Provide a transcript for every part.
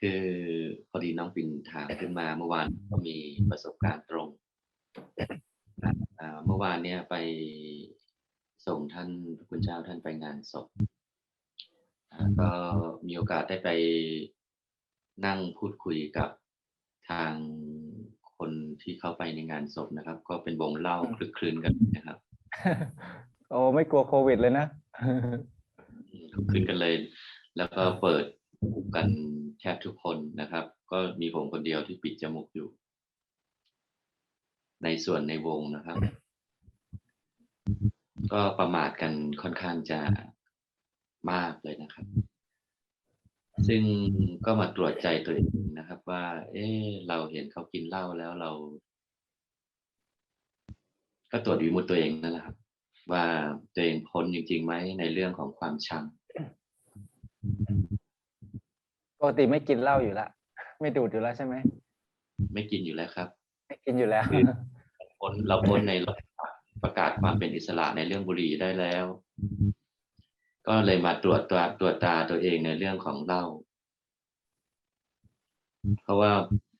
คือพอดีน้องปิ่นถามขึ้นมาเมื่อวานก็มีประสบการณ์ตรงอ่าเมื่อวานเนี่ยไปส่งท่านพระคุณเจ้าท่านไปงานศพอ่าก็มีโอกาสได้ไปนั่งพูดคุยกับทางคนที่เข้าไปในงานศพนะครับ ก็เป็นวงเล่าคลึกคลืนกันนะครับโอ้ไม่กลัวโควิดเลยนะอืมขึ้นกันเลย แล้วก็เปิดกันแท บทุกคนนะครับ ก็มีผมคนเดียวที่ปิดจมูกอยู่ ในส่วนในวงนะครับ ก็ประมาทกันค่อนข้างจะมากเลยนะครับ ซึ่งก็มาตรวจใจตัวเองนะครับ ว่า เอ๊ะเราเห็นเขากินเหล้าแล้วเรา ก็ตรวจวิมุตตัวเองนั่นแหละครับ ว่าตัวเองพ้นจริงๆไหมในเรื่องของความชัง ป กติไม่กินเหล้าอยู่แล้วไม่ดูดอยู่แล้วใช่ไหมไม่กินอยู่แล้วครับไม่กินอยู่แล้วคือพ้นเราพ้นในระดับประกาศความเป็นอิสระในเรื่องบุหรี่ได้แล้ว ก็เลยมาตรวจตัวตรวจตาตัวเองในเรื่องของเหล้าเพราะว่า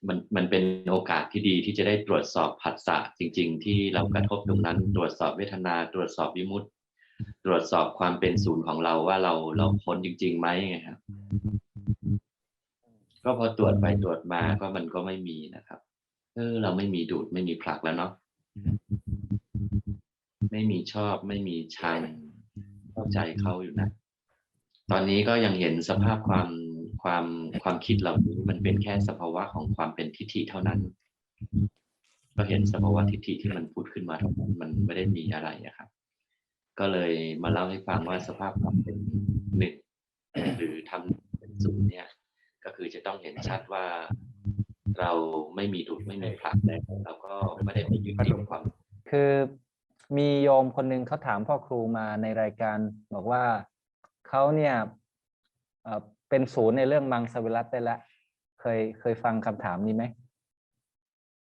มันมันเป็นโอกาสที่ดีที่จะได้ตรวจสอบผัสสะจริง ๆ ที่เรากระทบตรงนั้น ตรวจสอบเวทนา ตรวจสอบวิมุตติตรวจสอบความเป็นศูนย์ของเราว่าเราเราพ้นจริงๆไหมไงครับ ก็พอตรวจไปตรวจมาก็มันก็ไม่มีนะครับ เออเราไม่มีดูดไม่มีผลักแล้วเนาะไม่มีชอบไม่มีชังเข้าใจเขาอยู่นะ ตอนนี้ก็ยังเห็นสภาพความความความคิดเหล่านี้มันเป็นแค่สภาวะของความเป็นทิฏฐิเท่านั้น ก็เห็นสภาวะทิฏฐิที่มันพูดขึ้นมาเท่านั้นมันไม่ได้มีอะไรอะครับ ก็เลยมาเล่าให้ฟังว่าสภาพความเป็นหนึ่งหรือทำเป็นศูนย์เนี่ยก็ คือจะต้องเห็นชัดว่าเราไม่มีดูดไม่มีผลักแล้วเราก็ไม่ได้ไปยึดติดความ คือมีโยมคนหนึ่งเขาถามพ่อครูมาในรายการ บอกว่าเขาเนี่ยเอ่อเป็นศูนย์ในเรื่องมังสวิรัตได้แล้วเคยเคยฟังคำถามนี้ไหม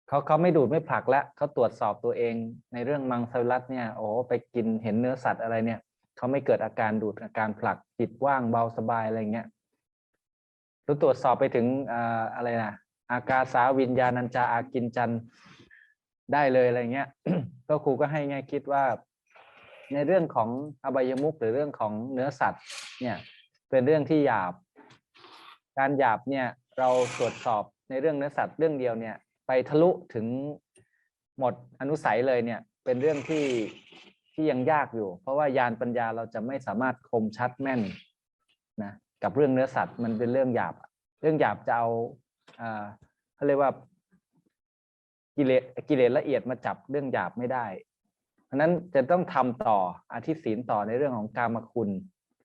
เขาเขาไม่ดูดไม่ผลักแล้วเขาตรวจสอบตัวเองในเรื่องมังสวิรัตเนี่ยโอ้ไปกินเห็นเนื้อสัตว์อะไรเนี่ยเขาไม่เกิดอาการดูดอาการผลักจิตว่างเบาสบายอะไรเงี้ย แล้ตรวจสอบไปถึงอะไรนะอากาสาวิญญาณัญจาอากินจันได้เลยอะไรเงี้ย ก็ครูก็ให้แง่คิดว่า ในเรื่องของอบายมุขหรือเรื่องของเนื้อสัตว์ เนี่ย เป็นเรื่องที่หยาบ การหยาบเนี่ย เราตรวจสอบในเรื่องเนื้อสัตว์เรื่องเดียวเนี่ย ไปทะลุถึงหมดอนุสัยเลยเนี่ย เป็นเรื่องที่ที่ยังยากอยู่ เพราะว่ายานปัญญาเราจะไม่สามารถคมชัดแม่นนะ กับเรื่องเนื้อสัตว์มันเป็นเรื่องหยาบ เรื่องหยาบจะเอาเขาเรียกว่ากิเลสกิเลสละเอียดมาจับเรื่องหยาบไม่ได้ เพราะนั้นจะต้องทำต่ออธิศีลต่อในเรื่องของกามคุณ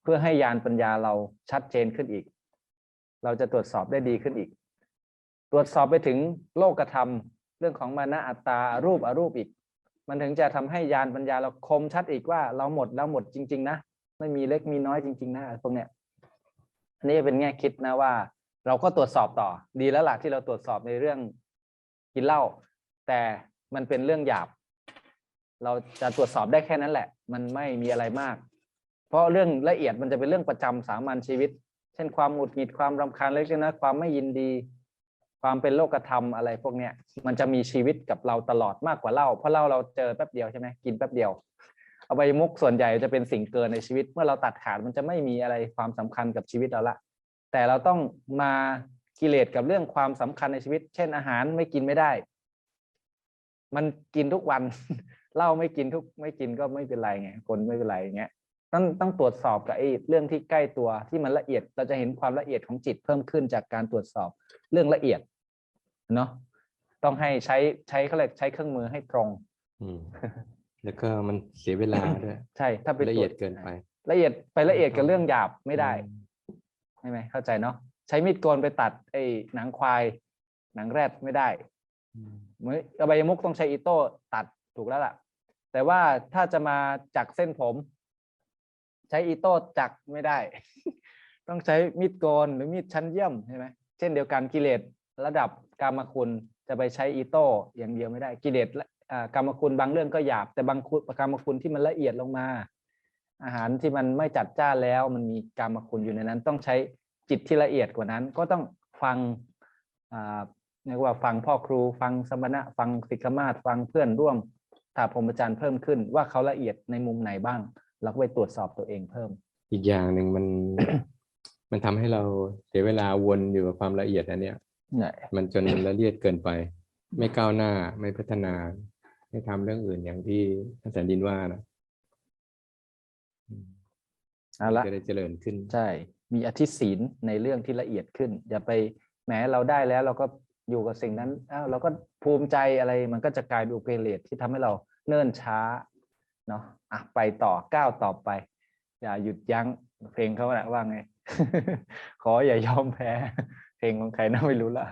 เพื่อให้ยานปัญญาเราชัดเจนขึ้นอีก เราจะตรวจสอบได้ดีขึ้นอีก ตรวจสอบไปถึงโลกธรรม เรื่องของมานะอัตตาอารูปอารูปอีก มันถึงจะทำให้ยานปัญญาเราคมชัดอีกว่า เราหมดแล้วหมดจริง ๆ นะ ไม่มีเล็กมีน้อยจริง ๆ นะพวกเนี้ย อันนี้เป็นแง่คิดนะว่า เราก็ตรวจสอบต่อ ดีแล้วล่ะที่เราตรวจสอบในเรื่องกินเหล้าแต่มันเป็นเรื่องหยาบ เราจะตรวจสอบได้แค่นั้นแหละ มันไม่มีอะไรมาก เพราะเรื่องละเอียดมันจะเป็นเรื่องประจำสามัญชีวิต เช่นความหงุดหงิดความรำคาญเล็กน้อยความไม่ยินดี ความเป็นโลกธรรมอะไรพวกเนี้ย มันจะมีชีวิตกับเราตลอดมากกว่าเหล้าเพราะเหล้าเราเจอแป๊บเดียวใช่ไหมกินแป๊บเดียว อาไปมุกส่วนใหญ่จะเป็นสิ่งเกินในชีวิต เมื่อเราตัดขาดมันจะไม่มีอะไรความสำคัญกับชีวิตเราละ แต่เราต้องมากิเลสกับเรื่องความสำคัญในชีวิต เช่นอาหารไม่กินไม่ได้ มันกินทุกวันเหล้าไม่กินทุกไม่กินก็ไม่เป็นไรไงคนไม่เป็นไรอย่างเงี้ยต้องต้องตรวจสอบกับไอ้เรื่องที่ใกล้ตัวที่มันละเอียดเราจะเห็นความละเอียดของจิตเพิ่มขึ้นจากการตรวจสอบเรื่องละเอียดเนาะต้องให้ใช้ใช้เขาเรียกใช้เครื่องมือให้ตรงอืม แล้วก็มันเสียเวลาด้วยใช่ถ้าไปละเอียดตรวจเกินไป ละเอียดไปละเอียดกับเรื่องหยาบไม่ได้ใช่ไหมเข้าใจเนาะใช้มีดโกนไปตัดไอ้หนังควาย หนังแรดไม่ได้เหมือนอบายมุกต้องใช้อีโต้ตัดถูกแล้วล่ะ แต่ว่าถ้าจะมาจักเส้นผม ใช้อีโต้จักไม่ได้ ต้องใช้มีดโกนหรือมีดชั้นเยี่ยมใช่ไหมเช่นเดียวกันกิเลสระดับกามคุณจะไปใช้อีโต้อย่างเดียวไม่ได้กิเลส ละอ่ากามคุณบางเรื่องก็หยาบ แต่บางคุณกามคุณที่มันละเอียดลงมา อาหารที่มันไม่จัดจ้านแล้ว มันมีกามคุณอยู่ในนั้น ต้องใช้จิตที่ละเอียดกว่านั้น ก็ต้องฟฟังอ่าเรียกว่าฟังพ่อครูฟังสมณะฟังสิกขมาศฟังเพื่อนร่วมถาพรหมจารย์เพิ่มขึ้น ว่าเขาละเอียดในมุมไหนบ้างเราก็ไปตรวจสอบตัวเองเพิ่ม อีกอย่างหนึ่งมันมันทำให้เราเสียเวลาวนอยู่กับความละเอียดอันเนี้ยเนี่ยมันจนละเอียดเกินไป ไม่ก้าวหน้าไม่พัฒนา ไม่ทำเรื่องอื่นอย่างที่ท่านแสนดินว่านะอืมเอาละจะได้เจริญขึ้น ใช่ มีอธิศีลในเรื่องที่ละเอียดขึ้น อย่าไปแหมเราได้แล้วเราก็อยู่กับสิ่งนั้นอ้าวเราก็ภูมิใจอะไรมันก็จะกลายเป็นอุเปเลสที่ทำให้เราเนิ่นช้าเนาะอะไปต่อก้าวต่อไป อย่าหยุดยั้งเพลงเขาแหละว่าไง ขออย่ายอมแพ้ เพลงของใครนะไม่รู้ละ